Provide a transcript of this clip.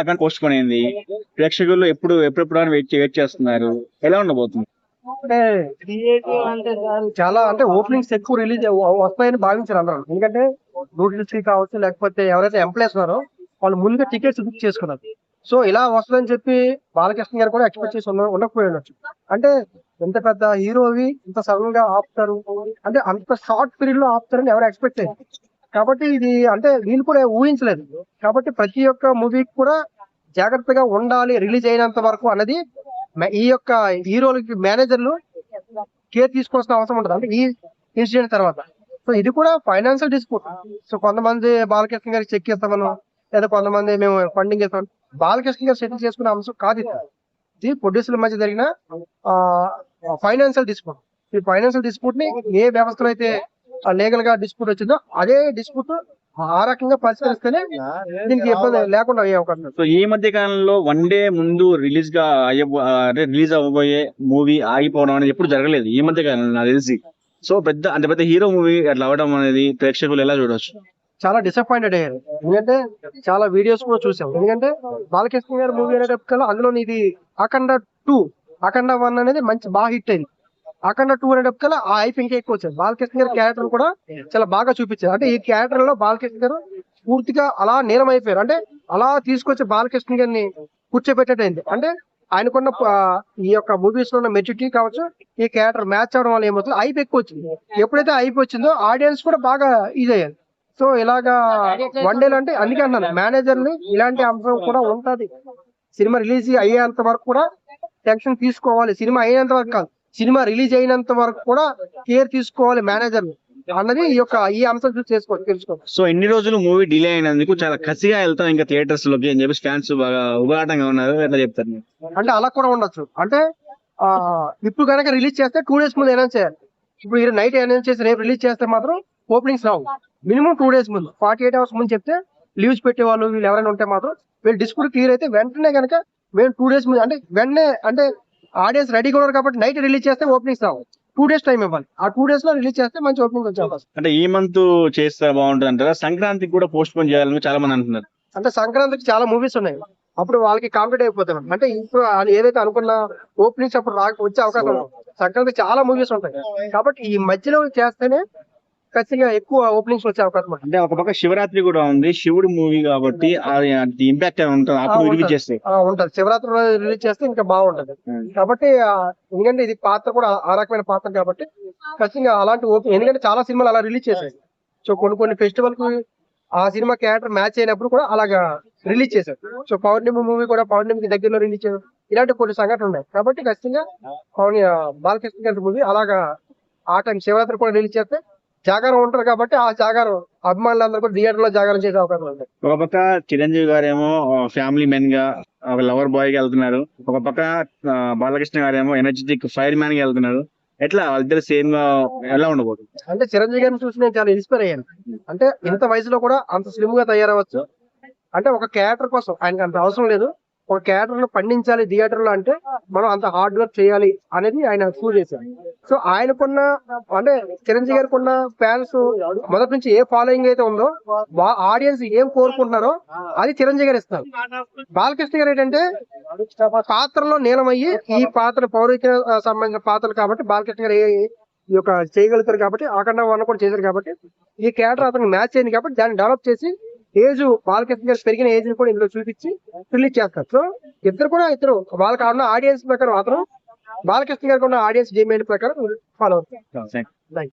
అక్కడ పోస్ట్ పోయింది ప్రేక్షకులు ఎప్పుడు ఎప్పుడెప్పుడు అని వెయిట్ వెయిట్ చేస్తున్నారు. ఎలా ఉండబోతుంది? అంటే చాలా అంటే ఓపెనింగ్స్ ఎక్కువ రిలీజ్ వస్తాయని భావించారు అందరూ. ఎందుకంటే నూడిల్స్కి కావచ్చు లేకపోతే ఎవరైతే ఎంప్లాయీస్ ఉన్నారో వాళ్ళు ముందుగా టికెట్స్ బుక్ చేసుకున్నారు. సో ఇలా వస్తుందని చెప్పి బాలకృష్ణ గారు కూడా ఎక్స్పెక్ట్ చేసి ఉన్న ఉండకపోయి ఉండొచ్చు. అంటే ఎంత పెద్ద హీరోవి ఇంత సడన్గా ఆపుతారు. అంటే అంత షార్ట్ పీరియడ్లో ఆపుతారని ఎవరు ఎక్స్పెక్ట్ చేయరు. కాబట్టి ఇది అంటే వీళ్ళు కూడా ఊహించలేదు. కాబట్టి ప్రతి ఒక్క మూవీకి కూడా జాగ్రత్తగా ఉండాలి రిలీజ్ అయినంత వరకు అన్నది ఈ యొక్క హీరోలకి మేనేజర్లు కేర్ తీసుకోవాల్సిన అవసరం ఉంటుంది అంటే ఈ ఇన్సిడెంట్ తర్వాత. సో ఇది కూడా ఫైనాన్షియల్ డిస్ప్యూట్. సో కొంతమంది బాలకృష్ణ గారికి చెక్ చేస్తామను లేదా కొంతమంది మేము ఫండింగ్ ఇస్తాం బాలకృష్ణ గారు సెటిల్ చేసుకునే అంశం కాదు ఇది. ఇది ప్రొడ్యూసర్ల మధ్య జరిగిన ఫైనాన్షియల్ డిస్ప్యూట్. ఈ ఫైనాన్షియల్ డిస్ప్యూట్ని ఏ వ్యవస్థలో అయితే లీగల్గా డిస్ప్యూట్ వచ్చిందో అదే డిస్ప్యూట్ ఆ రకంగా పరిష్కరిస్తేనే దీనికి ఇబ్బంది లేకుండా అయ్యే అవకాశం. సో ఈ మధ్య కాలంలో వన్ డే ముందు రిలీజ్గా అయ్యే అంటే రిలీజ్ అవ్వబోయే మూవీ ఆగిపోవడం అనేది ఎప్పుడు జరగలేదు ఈ మధ్య కాలంలో నాకు తెలిసి. సో పెద్ద అంత పెద్ద హీరో మూవీ అట్లా అవడం అనేది ప్రేక్షకులు ఎలా చూడొచ్చు? చాలా డిసప్పాయింటెడ్ అయ్యారు. ఎందుకంటే చాలా వీడియోస్ కూడా చూసాం. ఎందుకంటే బాలకృష్ణ గారి మూవీ అనేటప్పటికల్లా అందులో ఇది అఖండ టూ అఖండ వన్ అనేది మంచి బాగా హిట్ అయింది. అఖండ టూ అనేటప్పటికల్లా ఆ హైప్ ఇంకా ఎక్కువ వచ్చింది బాలకృష్ణ గారి క్యారెక్టర్ కూడా చాలా బాగా చూపించారు. అంటే ఈ క్యారెక్టర్లో బాలకృష్ణ గారు పూర్తిగా అలా నీలం అయిపోయారు అంటే అలా తీసుకొచ్చి బాలకృష్ణ గారిని కూర్చోబెట్టేటైంది. అంటే ఆయనకున్న ఈ యొక్క మూవీస్లో ఉన్న మెచ్యూరిటీ కావచ్చు ఈ క్యారెక్టర్ మ్యాచ్ అవడం వల్ల ఏమవుతుంది హైప్ ఎక్కువ వచ్చింది. ఎప్పుడైతే హైప్ వచ్చిందో ఆడియన్స్ కూడా బాగా ఇది అయ్యారు. సో ఇలాగా వన్ డేలు అంటే అందుకే అన్నాను మేనేజర్ని ఇలాంటి అంశం కూడా ఉంటది. సినిమా రిలీజ్ అయ్యేంత వరకు కూడా టెన్షన్ తీసుకోవాలి. సినిమా అయ్యేంత వరకు కాదు. సినిమా రిలీజ్ అయినంత వరకు కూడా కేర్ తీసుకోవాలి మేనేజర్ అన్నది ఈ యొక్క ఈ అంశం చూసి చేసుకోవాలి తెలుసుకోవాలి సో ఇన్ని రోజులు మూవీ డిలే అయినందుకు చాలా కసిగా వెళ్తాం ఇంకా థియేటర్స్లోకి అని చెప్పి ఫ్యాన్స్ బాగా ఉబాటంగా ఉన్నారు. ఎట్లా చెప్తారు? అంటే అలా కూడా ఉండొచ్చు. అంటే ఇప్పుడు కనుక రిలీజ్ చేస్తే టూ డేస్ ముందు అనౌన్స్ చేయాలి. ఇప్పుడు ఈ నైట్ అనౌన్స్ చేసి రేపు రిలీజ్ చేస్తే మాత్రం ఓపెనింగ్స్ రావు. మినిమం టూ డేస్ ముందు ఫార్టీ ఎయిట్ అవర్స్ ముందు చెప్తే లీవ్స్ పెట్టే వాళ్ళు వీళ్ళు ఎవరైనా ఉంటే మాత్రం వీళ్ళు డిస్ప్యూట్ క్లియర్ అయితే వెంటనే కనుక మేము టూ డేస్ ముందు అంటే వెంటనే అంటే ఆడియన్స్ రెడీగా ఉన్నారు కాబట్టి నైట్ రిలీజ్ చేస్తే ఓపెనింగ్స్ రావు టూ డేస్ టైం ఇవ్వాలి. ఆ టూ డేస్లో రిలీజ్ చేస్తే మంచి ఓపెనింగ్ వచ్చే అవకాశం. అంటే ఈ మంత్ చేస్తే బాగుంటుంది అంటారా? సంక్రాంతికి కూడా పోస్ట్ పోన్ చేయాలని చాలా మంది అంటున్నారు. అంటే సంక్రాంతికి చాలా మూవీస్ ఉన్నాయి. అప్పుడు వాళ్ళకి కాంప్లీట్ అయిపోతాయి అంటే ఇప్పుడు ఏదైతే అనుకున్న ఓపెనింగ్స్ అప్పుడు రాక వచ్చే అవకాశం ఉంది. సంక్రాంతికి చాలా మూవీస్ ఉంటాయి. కాబట్టి ఈ మధ్యలో చేస్తేనే ఖచ్చితంగా ఎక్కువ ఓపెనింగ్స్ వచ్చే అవకాశం ఉంటుంది. అంటే ఒక పక్క శివరాత్రి కూడా ఉంది శివుడు మూవీ కాబట్టి అది ఇంపాక్ట్ ఉంటుంది? అప్పుడు ఆ, రిలీజ్ ఉంటుంది. చేస్తే ఉంటది. శివరాత్రి రోజు రిలీజ్ చేస్తే ఇంకా బాగుంటది. కాబట్టి ఎందుకంటే ఇది పాత్ర కూడా ఆ రకమైన పాత్ర కాబట్టి ఖచ్చితంగా అలాంటి ఓపెన్ ఎందుకంటే చాలా సినిమాలు అలా రిలీజ్ చేశాయి సో కొన్ని కొన్ని ఫెస్టివల్కు ఆ సినిమా క్యారెక్టర్ మ్యాచ్ అయినప్పుడు కూడా అలాగా రిలీజ్ చేశారు. సో పౌర్ణమి మూవీ కూడా పౌర్ణమికి దగ్గరలో రిలీజ్ చేశారు. ఇలాంటి కొన్ని సంఘటనలు ఉన్నాయి. కాబట్టి ఖచ్చితంగా పౌర్ణి బాలకృష్ణ గారి మూవీ అలాగా ఆ టైం శివరాత్రి కూడా రిలీజ్ చేస్తే జాగారం ఉంటారు కాబట్టి ఆ జాగారం అభిమానులందరూ కూడా థియేటర్లో జాగారం చేసే అవకాశం ఉంది ఒక పక్క చిరంజీవి గారేమో ఫ్యామిలీ మెన్గా ఒక లవర్ బాయ్గా వెళ్తున్నారు. ఒక పక్క బాలకృష్ణ గారేమో ఎనర్జెటిక్ ఫైర్ మ్యాన్గా వెళ్తున్నారు. ఎట్లా వాళ్ళిద్దరు సేమ్గా ఎలా ఉండబోతుంది? అంటే చిరంజీవి గారిని చూసి నేను చాలా ఇన్స్పైర్ అయ్యాను. అంటే ఇంత వయసులో కూడా అంత స్లిమ్గా తయారవచ్చు అంటే ఒక క్యారెక్టర్ కోసం ఆయనకి అంత అవసరం లేదు. ఒక క్యారెక్టర్ను పండించాలి థియేటర్లో అంటే మనం అంత హార్డ్ వర్క్ చేయాలి అనేది ఆయన ప్రూవ్ చేశారు. సో ఆయనకున్న అంటే చిరంజీవి గారికి ఉన్న ఫ్యాన్స్ మొదటి నుంచి ఏ ఫాలోయింగ్ అయితే ఉందో ఆడియన్స్ ఏం కోరుకుంటున్నారో అది చిరంజీవి గారు ఇస్తారు. బాలకృష్ణ గారు ఏంటంటే పాత్రలో నీలమయ్యి ఈ పాత్ర పౌరిక సంబంధించిన పాత్రలు కాబట్టి బాలకృష్ణ గారు ఈ యొక్క చేయగలుగుతారు కాబట్టి అఖండ వన్ కూడా చేశారు కాబట్టి ఈ క్యారెక్టర్ అతనికి మ్యాచ్ అయింది కాబట్టి దాన్ని డెవలప్ చేసి ఏజ్ బాలకృష్ణ గారు పెరిగిన ఏజ్ని కూడా ఇందులో చూపించి రిలీజ్ చేస్తారు. సో ఇద్దరు కూడా ఇద్దరు వాళ్ళకి ఉన్న ఆడియన్స్ ప్రకారం అతను బాలకృష్ణ గారికి ఉన్న ఆడియన్స్ డిమాండ్ ప్రకారం ఫాలో అవుతారు.